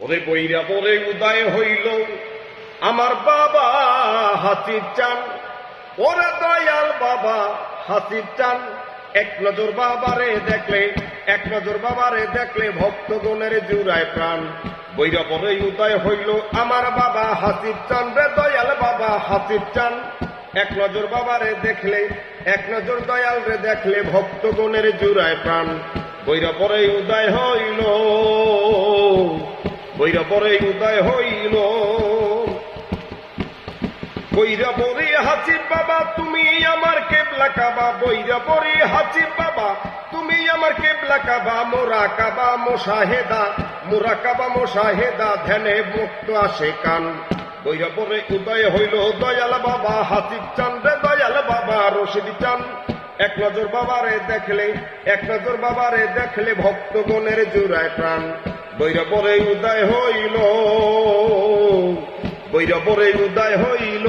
ওরে বইরা বলে উদয় হইল। আমার বাবা হাসির চান, ওরে দয়াল বাবা হাসির চান। এক নজর বাবারে দেখলে, এক নজর বাবারে দেখলে ভক্তগণের জুড়ায় প্রাণ। বৈরা পরে উদয় হইল, আমার বাবা হাসির চান রে দয়াল বাবা হাসির চান। এক নজর বাবারে দেখলে, এক নজর দয়াল রে দেখলে ভক্তগণের জুড়ায় প্রাণ। বৈরা পরে উদয় হইল বৈরা পরে উদয় হইল। বৈরা পরে হাসির বাবা, তুমি আমার কেবলা কাবা। বৈরা পরে হাসির বাবা, তুমি আমার কেবলা কাবা। মোরা কাবা মোশাহেদা, মোরা কাবা মোশাহেদা, ধ্যানে মুক্ত আসে কান। বৈরা পরে উদয় হইল, দয়াল বাবা হাসির চান রে দয়াল বাবা, রশিদ চান। এক নজর বাবারে দেখলে, এক নজর বাবারে দেখলে ভক্তগণের জুড়ায় প্রাণ। বৈরা পরে উদয় হইল। বৈরা পরে উদয় হইল।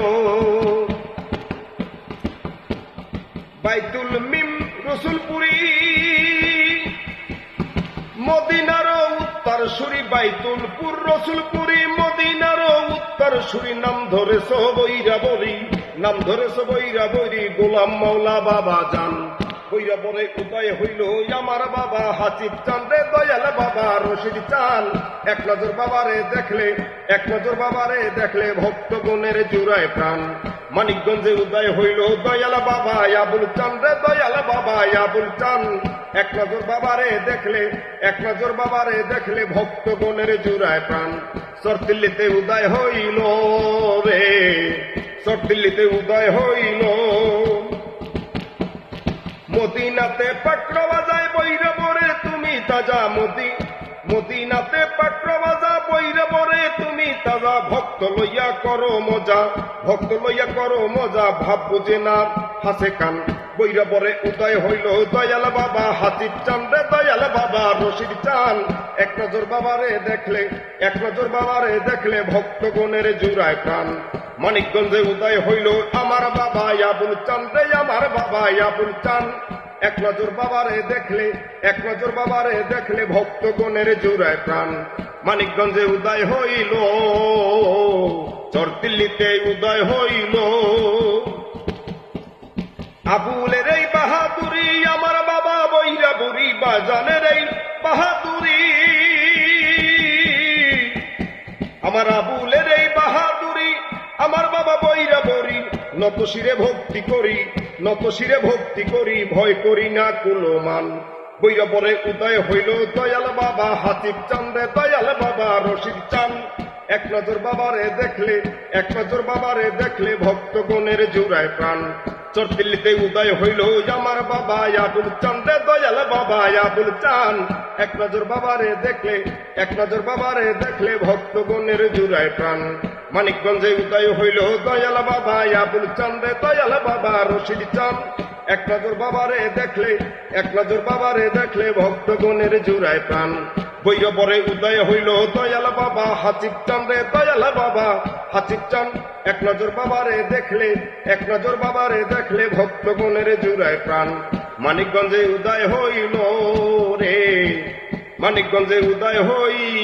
বাইতুল মিম রসুলপুরি, মদিনার উত্তর সুরি বাইতুলপুর রসুলপুরি, মদিনার উত্তর সুরি নাম ধরে বৈরা বরি নাম ধরে বৈরা বরি গোলাম মৌলা বাবা যান বৈরা বরে উদয় হইল? আমার বাবা হাসিব চান রে, দয়াল বাবা রশিদ চান এক নজর বাবারে দেখলে, এক নজর বাবারে দেখলে ভক্তগণের জুড়ায় প্রাণ। মানিকগঞ্জে উদয় হইল, দয়াল বাবা, আবুল চান রে, দয়াল বাবা, আবুল চান এক নজর বাবারে দেখলে, এক নজর বাবারে দেখলে ভক্তগণের জুড়ায় প্রাণ। সরদিল্লিতে উদয় হইল রে সরদিল্লিতে উদয় হইল মদিনাতে পাকড়া বাজায় বৈরে বরে, তুমি তাজা মদি। মদিনাতে পাকড়া বাজা বৈরে বরে, তুমি তাজা ভক্ত লইয়া করো মজা। ভক্ত লইয়া করো মজা ভাব বুঝে না, হাসে কান। বৈরে বরে, উদয় হইল দয়াল বাবা হাতির চান রে দয়াল বাবা রশিদ চান। এক নজর বাবারে দেখলে, এক নজর বাবারে দেখলে ভক্তগণের জুড়ায় প্রাণ। মানিকগঞ্জে উদয় হইল আমার বাবা আবুল চান রে, আমার বাবা আবুল চান। এক নজর বাবারে দেখলে, এক নজর বাবারে দেখলে ভক্তগণের জুড়ায় প্রাণ। মানিকগঞ্জে উদয় হইল চরদিল্লিতে উদয় হইল। আবুলের এই বাহাদুরি আমার বাবা বৈরা বুড়ি বাজানের এই বাহাদুরি। আমার আবুলের বরি নত শিরে ভক্তি করি নত শিরে ভক্তি করি, ভয় করি না কোনো মান। বৈরা পরে উদয় হইল দয়াল বাবা হাতিব চান্দে দয়াল বাবা রশিদ চান। এক নজর বাবারে দেখলে, এক নজর বাবারে দেখলে ভক্তগণের জুড়ায় প্রাণ। চরদিল্লিতে উদয় হইল আমার বাবা, আবুল চান্দে দয়াল বাবা, আবুল চান। এক নজর বাবারে দেখলে, এক নজর বাবারে দেখলে ভক্তগণের জুড়ায় প্রাণ। মানিকগঞ্জে উদয় হইল দয়াল বাবা, আবুল চান্দে দয়াল বাবা, রশিদ চান। এক নজর বাবারে দেখলে এক নজর বাবারে দেখলে ভক্তগণের জুড়ায় প্রাণ। বৈরবরে উদয় হইল দয়াল বাবা হাসিব চান্দে দয়াল বাবা হাসিব চান। এক নজর বাবারে দেখলে এক নজর বাবারে দেখলে ভক্তগণের জুড়ায় প্রাণ। মানিকগঞ্জে উদয় হইল রে, মানিকগঞ্জে উদয় হইল